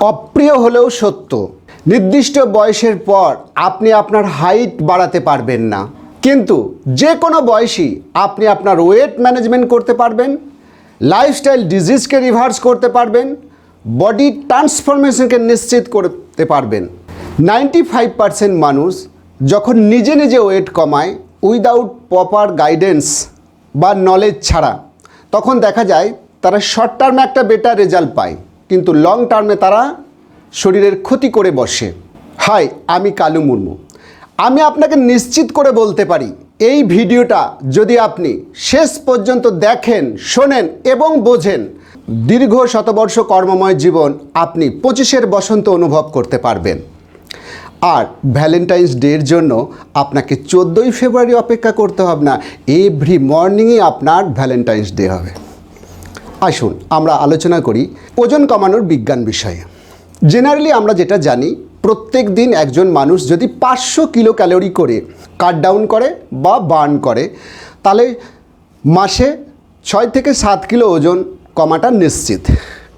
অপ্রিয় হলেও সত্য, নির্দিষ্ট বয়সের পর আপনি আপনার হাইট বাড়াতে পারবেন না। কিন্তু যে কোনো বয়সই আপনি আপনার ওয়েট ম্যানেজমেন্ট করতে পারবেন লাইফস্টাইল ডিজিজকে রিভার্স করতে পারবেন বডি ট্রান্সফরমেশনকে নিশ্চিত করতে পারবেন। নাইনটি ফাইভ পারসেন্ট মানুষ যখন নিজে নিজে ওয়েট কমায় উইদাউট প্রপার গাইডেন্স বা নলেজ ছাড়া, তখন দেখা যায় তারা শর্ট টার্মে একটা বেটার রেজাল্ট পায়। কিন্তু লং টার্মে তারা শরীরের ক্ষতি করে বসে। হাই, আমি কালু মুর্মু। আমি আপনাকে নিশ্চিত করে বলতে পারি, এই ভিডিওটা যদি আপনি শেষ পর্যন্ত দেখেন, শোনেন এবং বোঝেন, দীর্ঘ শতবর্ষ কর্মময় জীবন আপনি পঁচিশের বসন্ত অনুভব করতে পারবেন। আর ভ্যালেন্টাইন্স ডের জন্য আপনাকে চোদ্দোই ফেব্রুয়ারি অপেক্ষা করতে হবে না, এভরি মর্নিংই আপনার ভ্যালেন্টাইন্স ডে হবে। আসুন, আমরা আলোচনা করি ওজন কমানোর বিজ্ঞান বিষয়ে। জেনারেলি আমরা যেটা জানি, প্রত্যেক দিন একজন মানুষ যদি পাঁচশো কিলো ক্যালোরি করে কাট ডাউন করে বা বার্ন করে, তাহলে মাসে ছয় থেকে সাত কিলো ওজন কমাটা নিশ্চিত।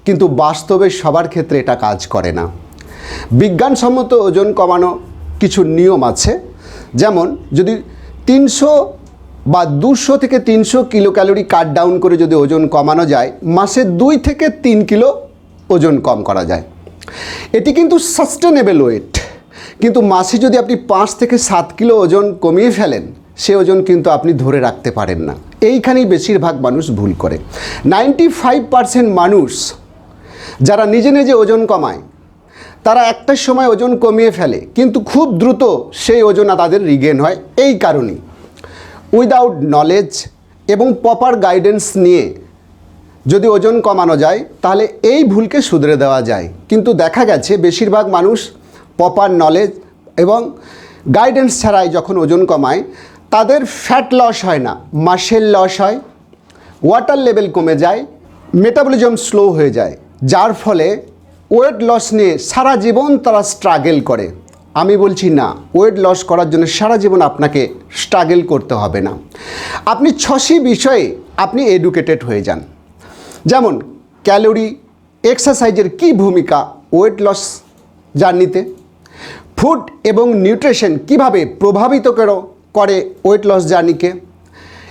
কিন্তু বাস্তবে সবার ক্ষেত্রে এটা কাজ করে না। বিজ্ঞানসম্মত ওজন কমানো কিছু নিয়ম আছে, যেমন যদি তিনশো বা দুশো থেকে তিনশো কিলো ক্যালোরি কাট ডাউন করে যদি ওজন কমানো যায়, মাসে দুই থেকে তিন কিলো ওজন কম করা যায়। এটি কিন্তু সাস্টেনেবল ওয়েট কিন্তু মাসে যদি আপনি পাঁচ থেকে সাত কিলো ওজন কমিয়ে ফেলেন, সে ওজন কিন্তু আপনি ধরে রাখতে পারেন না। এইখানেই বেশিরভাগ মানুষ ভুল করে। নাইনটি ফাইভ পারসেন্ট মানুষ যারা নিজে নিজে ওজন কমায়, তারা একটা সময় ওজন কমিয়ে ফেলে, কিন্তু খুব দ্রুত সেই ওজন তাদের রিগেন হয়। এই কারণেই উইদাউট নলেজ এবং প্রপার গাইডেন্স নিয়ে যদি ওজন কমানো যায়, তাহলে এই ভুলকে শুধরে দেওয়া যায়। কিন্তু দেখা গেছে বেশিরভাগ মানুষ প্রপার নলেজ এবং গাইডেন্স ছাড়াই যখন ওজন কমায়, তাদের ফ্যাট লস হয় না, মাসেল লস হয়, ওয়াটার লেভেল কমে যায়, মেটাবলিজম স্লো হয়ে যায়, যার ফলে ওয়েট লস নিয়ে সারা জীবন তারা স্ট্রাগেল করে। আমি বলছি না, ওয়েট লস করার জন্য সারা জীবন আপনাকে স্ট্রাগল করতে হবে না। আপনি ছশি বিষয়ে আপনি এডুকেটেড হয়ে যান। যেমন, ক্যালোরি এক্সারসাইজের কী ভূমিকা ওয়েট লস জার্নিতে? ফুড এবং নিউট্রিশন কীভাবে প্রভাবিত করো- করে ওয়েট লস জার্নিকে?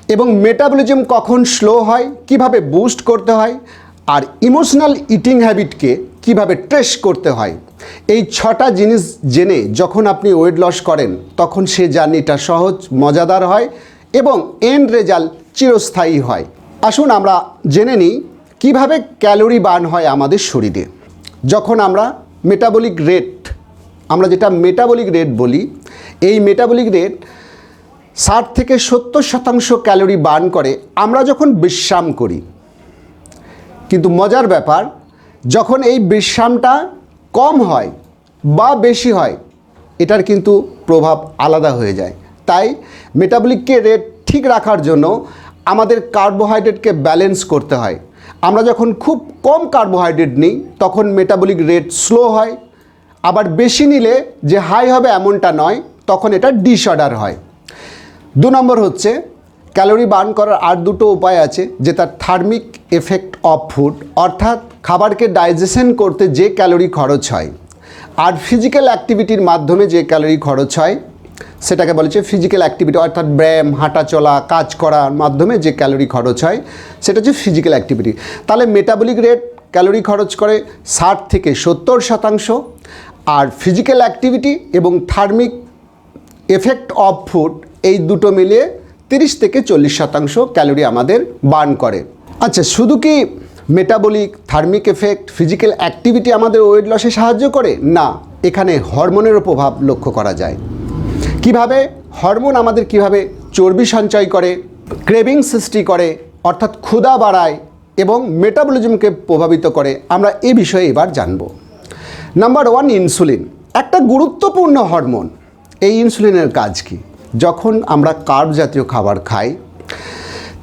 এবং মেটাবলিজম কখন স্লো হয়, কীভাবে বুস্ট করতে হয়? আর ইমোশনাল ইটিং হ্যাবিটকে কীভাবে ট্রেস করতে হয়? এই ছটা জিনিস জেনে যখন আপনি ওয়েট লস করেন, তখন সে জার্নিটা সহজ, মজাদার হয় এবং এন্ড রেজাল্ট চিরস্থায়ী হয়। আসুন আমরা জেনে নিই কীভাবে ক্যালোরি বার্ন হয় আমাদের শরীরে। যখন আমরা মেটাবলিক রেট আমরা যেটা মেটাবলিক রেট বলি, এই মেটাবলিক রেট ষাট থেকে সত্তর শতাংশ ক্যালোরি বার্ন করে আমরা যখন বিশ্রাম করি। কিন্তু মজার ব্যাপার, যখন এই বিশ্রামটা কম হয় বা বেশি হয়, এটার কিন্তু প্রভাব আলাদা হয়ে যায়। তাই মেটাবলিককে রেট ঠিক রাখার জন্য আমাদের কার্বোহাইড্রেটকে ব্যালেন্স করতে হয়। আমরা যখন খুব কম কার্বোহাইড্রেট নিই, তখন মেটাবলিক রেট স্লো হয়। আবার বেশি নিলে যে হাই হবে এমনটা নয়, তখন এটা ডিসঅর্ডার হয়। দু নম্বর হচ্ছে ক্যালোরি বার্ন করার আর দুটো উপায় আছে, যেটা থার্মিক এফেক্ট অফ ফুড, অর্থাৎ খাবারকে ডাইজেশন করতে যে ক্যালোরি খরচ হয়। আর ফিজিক্যাল অ্যাক্টিভিটির মাধ্যমে যে ক্যালোরি খরচ হয়, সেটাকে বলেছে ফিজিক্যাল অ্যাক্টিভিটি, অর্থাৎ ব্যায়াম, হাঁটা চলা, কাজ করার মাধ্যমে যে ক্যালোরি খরচ হয়, সেটা হচ্ছে ফিজিক্যাল অ্যাক্টিভিটি। তাহলে মেটাবলিক রেট ক্যালোরি খরচ করে ষাট থেকে সত্তর শতাংশ, আর ফিজিক্যাল অ্যাক্টিভিটি এবং থার্মিক এফেক্ট অফ ফুড এই দুটো মিলিয়ে তিরিশ থেকে চল্লিশ শতাংশ ক্যালোরি আমাদের বার্ন করে। আচ্ছা শুধু কি metabolic thermic effect physical activity আমাদের ওয়েট লসে সাহায্য করে? না, এখানে হরমোনেরও প্রভাব লক্ষ্য করা যায়। কীভাবে? হরমোন আমাদের কীভাবে চর্বি সঞ্চয় করে ক্রেভিং সৃষ্টি করে, অর্থাৎ ক্ষুধা বাড়ায় এবং মেটাবলিজমকে প্রভাবিত করে, আমরা এ বিষয়ে এবার জানব। নাম্বার ওয়ান ইনসুলিন একটা গুরুত্বপূর্ণ হরমোন এই ইনসুলিনের কাজ কি? যখন আমরা কার্ব জাতীয় খাবার খাই,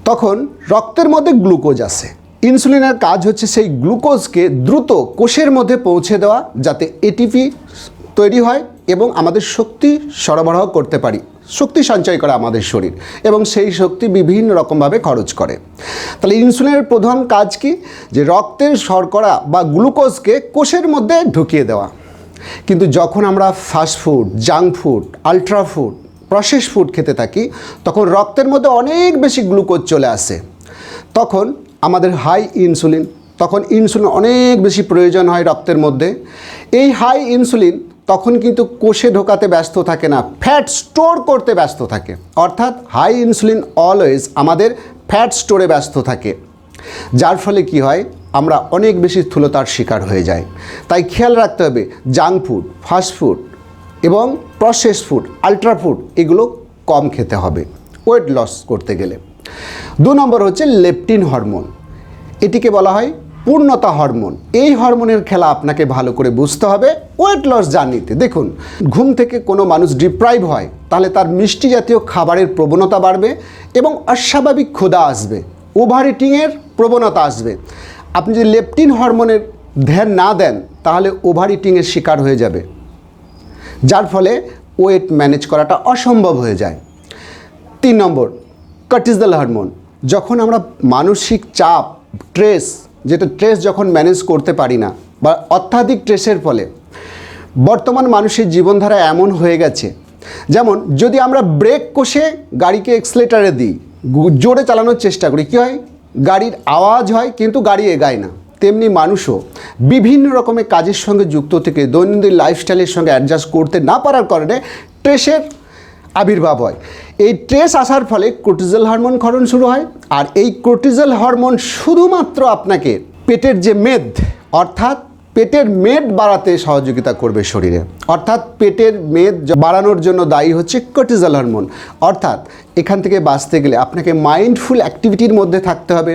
তখন রক্তের মধ্যে গ্লুকোজ আসে। ইনসুলিনের কাজ হচ্ছে সেই গ্লুকোজকে দ্রুত কোষের মধ্যে পৌঁছে দেওয়া যাতে এটিপি তৈরি হয় এবং আমাদের শক্তি সরবরাহ করতে পারি। শক্তি সঞ্চয় করে আমাদের শরীর এবং সেই শক্তি বিভিন্ন রকমভাবে খরচ করে। তাহলে ইনসুলিনের প্রধান কাজ কি? যে রক্তের শর্করা বা গ্লুকোজকে কোষের মধ্যে ঢুকিয়ে দেওয়া। কিন্তু যখন আমরা fast food junk food ultra food process food খেতে থাকি, তখন রক্তের মধ্যে অনেক বেশি গ্লুকোজ চলে আসে। তখন আমাদের হাই ইনসুলিন তখন ইনসুলিন অনেক বেশি প্রয়োজন হয় রক্তের মধ্যে। এই হাই ইনসুলিন তখন কিন্তু কোষে ঢোকাতে ব্যস্ত থাকে না ফ্যাট স্টোর করতে ব্যস্ত থাকে। অর্থাৎ হাই ইনসুলিন অলওয়েজ আমাদের ফ্যাট স্টোরে ব্যস্ত থাকে। যার ফলে কি হয়, আমরা অনেক বেশি স্থূলতার শিকার হয়ে যাই। তাই খেয়াল রাখতে হবে জাঙ্ক ফুড ফাস্ট ফুড এবং প্রসেস ফুড আলট্রা ফুড এগুলো কম খেতে হবে। ওয়েট লস করতে গেলে। দু নম্বর হচ্ছে লেপটিন হরমোন এটিকে বলা হয় পূর্ণতা হরমোন এই হরমোনের খেলা আপনাকে ভালো করে বুঝতে হবে ওয়েট লস জার্নিতে দেখুন, ঘুম থেকে কোনো মানুষ ডিপ্রাইভ হয়, তাহলে তার মিষ্টি জাতীয় খাবারের প্রবণতা বাড়বে এবং অস্বাভাবিক ক্ষুধা আসবে ওভার ইটিংয়ের প্রবণতা আসবে। আপনি যদি লেপটিন হরমোনের ধ্যান না দেন, তাহলে ওভার ইটিংয়ের শিকার হয়ে যাবে। যার ফলে ওয়েট ম্যানেজ করাটা অসম্ভব হয়ে যায়। তিন নম্বর কর্টিজল হরমোন যখন আমরা মানসিক চাপ স্ট্রেস যেটা স্ট্রেস যখন ম্যানেজ করতে পারি না, বা অত্যাধিক স্ট্রেসের ফলে, বর্তমান মানুষের জীবনধারা এমন হয়ে গেছে। যেমন, যদি আমরা ব্রেক কষে গাড়িকে এক্সলেটারে দিই জোরে চালানোর চেষ্টা করি, কী হয়? গাড়ির আওয়াজ হয়, কিন্তু গাড়ি এগায় না। তেমনি মানুষও বিভিন্ন রকমের কাজের সঙ্গে যুক্ত থেকে দৈনন্দিন লাইফস্টাইলের সঙ্গে অ্যাডজাস্ট করতে না পারার কারণে ট্রেসের আবির্ভাব হয়। এই ট্রেস আসার ফলে কোর্টিজল হরমোন ক্ষরণ শুরু হয় আর এই কোর্টিজল হরমোন শুধুমাত্র আপনাকে পেটের যে মেদ, অর্থাৎ পেটের মেদ বাড়াতে সহযোগিতা করবে শরীরে। অর্থাৎ পেটের মেদ বাড়ানোর জন্য দায়ী হচ্ছে কোর্টিজল হরমোন। অর্থাৎ এখান থেকে বাঁচতে গেলে আপনাকে মাইন্ডফুল অ্যাক্টিভিটির মধ্যে থাকতে হবে।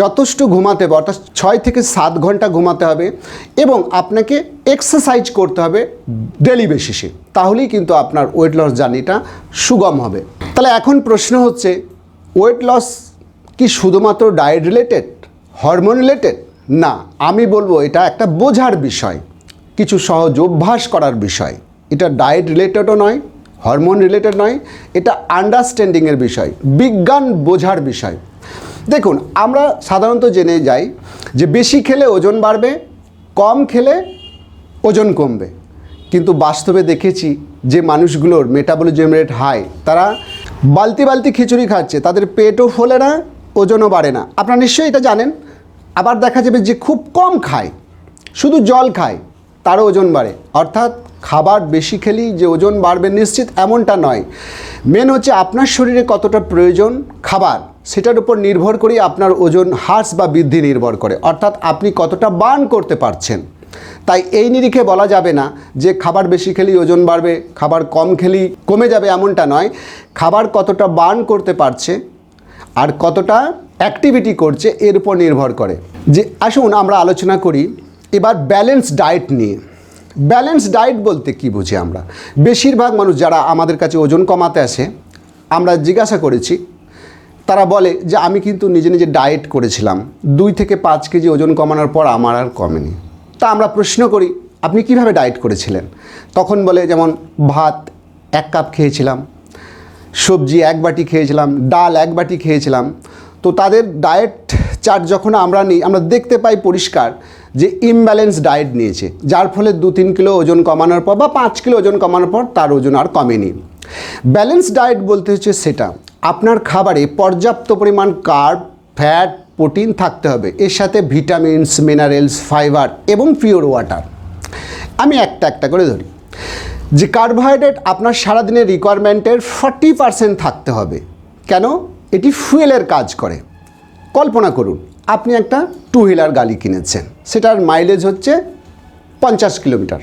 যথেষ্ট ঘুমাতে হবে, অর্থাৎ ছয় থেকে সাত ঘণ্টা ঘুমাতে হবে এবং আপনাকে এক্সারসাইজ করতে হবে ডেলি বেসিসে। তাহলেই কিন্তু আপনার ওয়েট লস জার্নিটা সুগম হবে। তাহলে এখন প্রশ্ন হচ্ছে, ওয়েট লস কি শুধুমাত্র ডায়েট রিলেটেড, হরমোন রিলেটেড? না, আমি বলব এটা একটা বোঝার বিষয়, কিছু সহজ অভ্যাস করার বিষয়। এটা ডায়েট রিলেটেডও নয় হরমোন রিলেটেড নয়, এটা আন্ডারস্ট্যান্ডিংয়ের বিষয়, বিজ্ঞান বোঝার বিষয়। দেখুন, আমরা সাধারণত জেনে যাই যে বেশি খেলে ওজন বাড়বে, কম খেলে ওজন কমবে। কিন্তু বাস্তবে দেখেছি যে মানুষগুলোর মেটাবলিজম রেট হাই তারা বালতি বালতি খিচুড়ি খাচ্ছে, তাদের পেটও ফোলে না, ওজনও বাড়ে না। আপনারা নিশ্চয়ই এটা জানেন আবার দেখা যাবে যে খুব কম খায়, শুধু জল খায়, তারও ওজন বাড়ে। অর্থাৎ খাবার বেশি খেলেই যে ওজন বাড়বে নিশ্চিত এমনটা নয়। মেন হচ্ছে আপনার শরীরে কতটা প্রয়োজন খাবার, সেটার উপর নির্ভর করেই আপনার ওজন হ্রাস বা বৃদ্ধি নির্ভর করে। অর্থাৎ আপনি কতটা বার্ন করতে পারছেন। তাই এই নিরিখে বলা যাবে না যে খাবার বেশি খেলেই ওজন বাড়বে, খাবার কম খেলেই কমে যাবে এমনটা নয়। খাবার কতটা বার্ন করতে পারছে আর কতটা অ্যাক্টিভিটি করছে, এর উপর নির্ভর করে। যে আসুন আমরা আলোচনা করি এবার ব্যালেন্স ডায়েট নিয়ে। ব্যালেন্স ডায়েট বলতে কি বুঝি আমরা? বেশিরভাগ মানুষ যারা আমাদের কাছে ওজন কমাতে আসে, আমরা জিজ্ঞাসা করেছি, তারা বলে যে আমি কিন্তু নিজে নিজে ডায়েট করেছিলাম, দুই থেকে পাঁচ কেজি ওজন কমানোর পর আমার আর কমেনি। তা আমরা প্রশ্ন করি, আপনি কীভাবে ডায়েট করেছিলেন? তখন বলে যেমন ভাত এক কাপ খেয়েছিলাম, সবজি এক বাটি খেয়েছিলাম, ডাল এক বাটি খেয়েছিলাম তো তাদের ডায়েট চার্ট যখন আমরা নিই, আমরা দেখতে পাই পরিষ্কার যে ইমব্যালেন্স ডায়েট নিয়েছে, যার ফলে দু তিন কিলো ওজন কমানোর পর বা পাঁচ কিলো ওজন কমানোর পর তার ওজন আর কমেনি। ব্যালেন্স ডায়েট বলতে হচ্ছে সেটা, আপনার খাবারে পর্যাপ্ত পরিমাণ কার্ব ফ্যাট প্রোটিন থাকতে হবে, এর সাথে ভিটামিনস মিনারেলস ফাইবার এবং পিওর ওয়াটার আমি একটা একটা করে ধরি। যে কার্বোহাইড্রেট আপনার সারাদিনের রিকোয়ারমেন্টের ফর্টি পার্সেন্ট থাকতে হবে। কেন? এটি ফুয়েলের কাজ করে। কল্পনা করুন, আপনি একটা টু হুইলার গাড়ি কিনেছেন। সেটার মাইলেজ হচ্ছে পঞ্চাশ কিলোমিটার।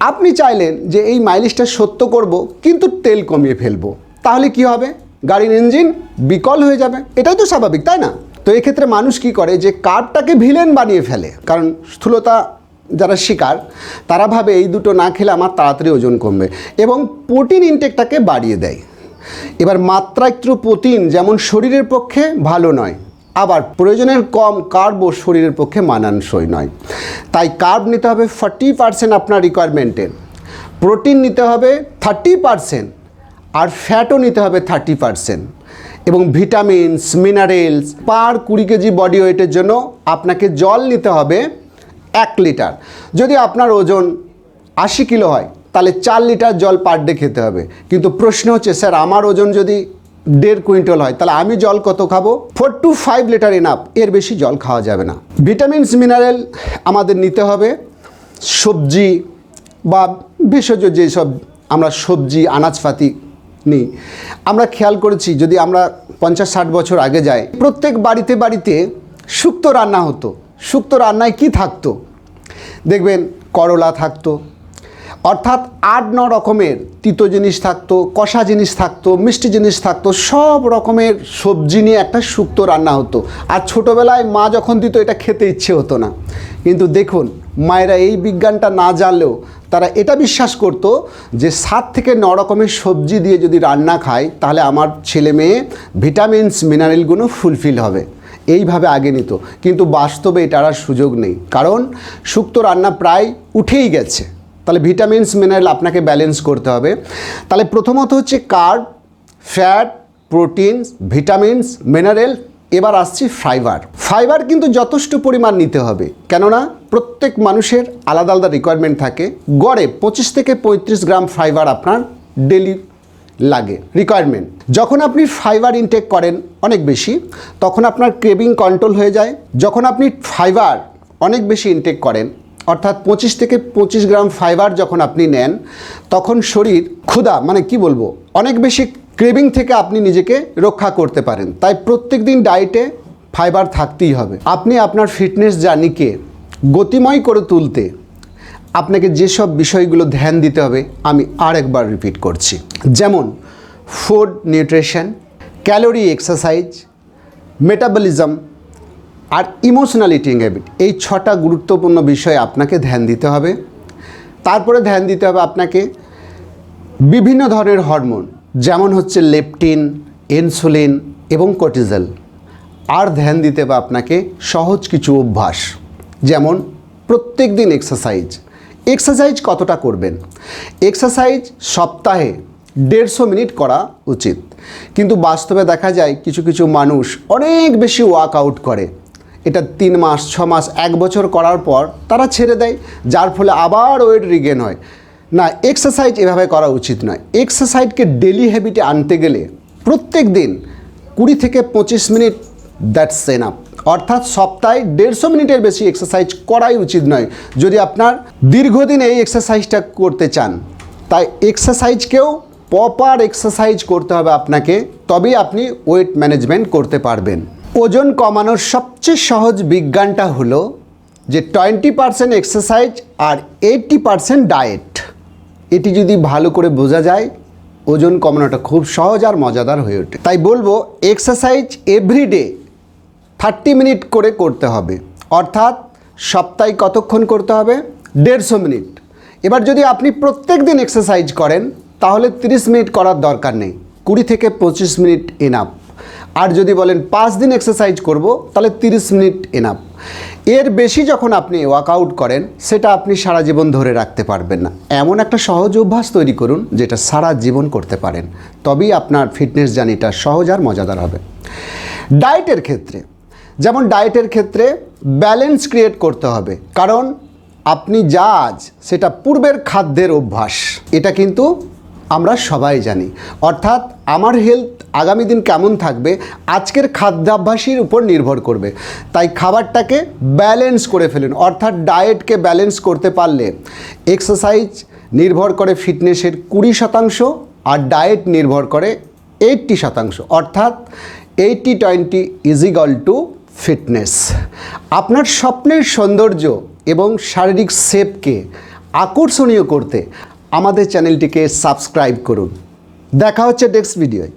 আপনি চাইলেন যে এই মাইলেজটা সত্য করব, কিন্তু তেল কমিয়ে ফেলব। তাহলে কি হবে? গাড়ির ইঞ্জিন বিকল হয়ে যাবে। এটাই তো স্বাভাবিক, তাই না? তো এক্ষেত্রে মানুষ কি করে? যে কার্বটাকে ভিলেন বানিয়ে ফেলে। কারণ স্থূলতা যারা শিকার, তারা ভাবে এই দুটো না খেলে আমার তাড়াতাড়ি ওজন কমবে এবং প্রোটিন ইনটেকটাকে বাড়িয়ে দেয়। এবার মাত্রাত্র প্রোটিন যেমন শরীরের পক্ষে ভালো নয়, আবার প্রয়োজনের কম কার্বও শরীরের পক্ষে মানানসই নয়। তাই কার্ব নিতে হবে ফর্টি পার্সেন্ট আপনার রিকোয়ারমেন্টের প্রোটিন নিতে হবে থার্টি পার্সেন্ট, আর ফ্যাটও নিতে হবে থার্টি পারসেন্ট। এবং ভিটামিনস, মিনারেলস, পার কুড়ি কেজি বডি ওয়েটের জন্য আপনাকে জল নিতে হবে এক লিটার। যদি আপনার ওজন আশি কিলো হয় তাহলে চার লিটার জল পার ডে খেতে হবে। কিন্তু প্রশ্ন হচ্ছে, স্যার, আমার ওজন যদি দেড় কুইন্টাল হয়, তাহলে আমি জল কত খাব? Four to five litre enough এর বেশি জল খাওয়া যাবে না। ভিটামিনস মিনারেল আমাদের নিতে হবে। সবজি বা ভেষজ যেসব আমরা সবজি, আনাজপাতি নিই, আমরা খেয়াল করেছি, যদি আমরা পঞ্চাশ, ষাট বছর আগে যাই, প্রত্যেক বাড়িতে বাড়িতে শুক্তো রান্না হতো। শুক্তো রান্নায় কি থাকতো? দেখবেন করলা থাকতো অর্থাৎ আট, ন রকমের তিতো জিনিস থাকতো, কষা জিনিস থাকতো, মিষ্টি জিনিস থাকতো, সব রকমের সবজি নিয়ে একটা শুক্তো রান্না হতো। আর ছোটোবেলায় মা যখন দিত, এটা খেতে ইচ্ছে হতো না। কিন্তু দেখুন, মায়েরা এই বিজ্ঞানটা না জানলেও তারা এটা বিশ্বাস করতো যে সাত থেকে ন রকমের সবজি দিয়ে যদি রান্না খায়, তাহলে আমার ছেলে মেয়ে ভিটামিনস, মিনারেলগুলো ফুলফিল হবে। এইভাবে আগে নিত। কিন্তু বাস্তবে এটার আর সুযোগ নেই। কারণ শুক্তো রান্না প্রায় উঠেই গেছে। তাহলে ভিটামিনস মিনারেল আপনাকে ব্যালেন্স করতে হবে। তাহলে প্রথমত হচ্ছে carb fat proteins vitamins mineral এবার আসছি ফাইবার ফাইবার কিন্তু যথেষ্ট পরিমাণ নিতে হবে, কেননা প্রত্যেক মানুষের আলাদা আলাদা রিকোয়ারমেন্ট থাকে। গড়ে পঁচিশ থেকে পঁয়ত্রিশ গ্রাম ফাইবার আপনার ডেলি লাগে রিকোয়ারমেন্ট যখন আপনি ফাইবার ইনটেক করেন অনেক বেশি, তখন আপনার ক্রেভিং কন্ট্রোল হয়ে যায়। যখন আপনি ফাইবার অনেক বেশি ইনটেক করেন অর্থাৎ পঁচিশ থেকে পঁচিশ গ্রাম ফাইবার যখন আপনি নেন, তখন শরীর ক্ষুধা মানে কি বলব, অনেক বেশি ক্রেভিং থেকে আপনি নিজেকে রক্ষা করতে পারেন। তাই প্রত্যেক দিন ডায়েটে ফাইবার থাকতেই হবে। আপনি আপনার ফিটনেস জার্নিকে গতিময় করে তুলতে আপনাকে যেসব বিষয়গুলো ধ্যান দিতে হবে, আমি আর একবার রিপিট করছি। যেমন food nutrition calorie exercise metabolism আর ইমোশনাল ইটিং হ্যাবিট এই ছটা গুরুত্বপূর্ণ বিষয়ে আপনাকে ধ্যান দিতে হবে। তারপরে ধ্যান দিতে হবে আপনাকে বিভিন্ন ধরনের হরমোন যেমন হচ্ছে লেপটিন ইনসুলিন এবং কর্টিজল আর ধ্যান দিতে হবে আপনাকে সহজ কিছু অভ্যাস, যেমন প্রত্যেক দিন এক্সারসাইজ এক্সারসাইজ কতটা করবেন? এক্সারসাইজ সপ্তাহে দেড়শো মিনিট করা উচিত। কিন্তু বাস্তবে দেখা যায় কিছু কিছু মানুষ অনেক বেশি ওয়ার্কআউট করে। এটা তিন মাস, ছ মাস, এক বছর করার পর তারা ছেড়ে দেয়, যার ফলে আবার ওয়েট রিগেন হয়। না এক্সারসাইজ এভাবে করা উচিত নয়। এক্সারসাইজকে ডেলি হ্যাবিটে আনতে গেলে প্রত্যেক দিন কুড়ি থেকে পঁচিশ মিনিট দ্যাটস এনাফ অর্থাৎ সপ্তাহে দেড়শো মিনিটের বেশি এক্সারসাইজ করাই উচিত নয়। যদি আপনার দীর্ঘদিন এই এক্সারসাইজটা করতে চান, তাই এক্সারসাইজকেও প্রপার এক্সারসাইজ করতে হবে আপনাকে, তবেই আপনি ওয়েট ম্যানেজমেন্ট করতে পারবেন। ওজন কমানোর সবচেয়ে সহজ বিজ্ঞানটা হলো যে টোয়েন্টি পারসেন্ট এক্সারসাইজ আর এইটটি পারসেন্ট ডায়েট এটি যদি ভালো করে বোঝা যায়, ওজন কমানোটা খুব সহজ আর মজাদার হয়ে ওঠে। তাই বলব এক্সারসাইজ এভরিডে থার্টি মিনিট করে করতে হবে। অর্থাৎ সপ্তাহে কতক্ষণ করতে হবে? দেড়শো মিনিট এবার যদি আপনি প্রত্যেক দিন এক্সারসাইজ করেন, তাহলে 30 মিনিট করার দরকার নেই। কুড়ি থেকে পঁচিশ মিনিট এনাফ আর যদি বলেন পাঁচ দিন এক্সারসাইজ করব, তাহলে 30 মিনিট এনাফ এর বেশি যখন আপনি ওয়ার্কআউট করেন, সেটা আপনি সারা জীবন ধরে রাখতে পারবেন না। এমন একটা সহজ অভ্যাস তৈরি করুন, যেটা সারা জীবন করতে পারেন। তবেই আপনার ফিটনেস জার্নিটা সহজ আর মজাদার হবে। ডায়েটের ক্ষেত্রে, যেমন ডায়েটের ক্ষেত্রে ব্যালেন্স ক্রিয়েট করতে হবে। কারণ আপনি যা আজ, সেটা পূর্বের খাদ্যের অভ্যাস। এটা কিন্তু আমরা সবাই জানি। অর্থাৎ আমার হেলথ আগামী দিন কেমন থাকবে, আজকের খাদ্যাভ্যাসের উপর নির্ভর করবে। তাই খাবারটাকে ব্যালেন্স করে ফেলুন। অর্থাৎ ডায়েটকে ব্যালেন্স করতে পারলে এক্সারসাইজ নির্ভর করে ফিটনেসের কুড়ি শতাংশ আর ডায়েট নির্ভর করে এইট্টি শতাংশ। অর্থাৎ eighty twenty is equal to fitness আপনার স্বপ্নের সৌন্দর্য এবং শারীরিক শেপকে আকর্ষণীয় করতে আমাদের চ্যানেলটিকে সাবস্ক্রাইব করুন। দেখা হচ্ছে নেক্সট ভিডিওয়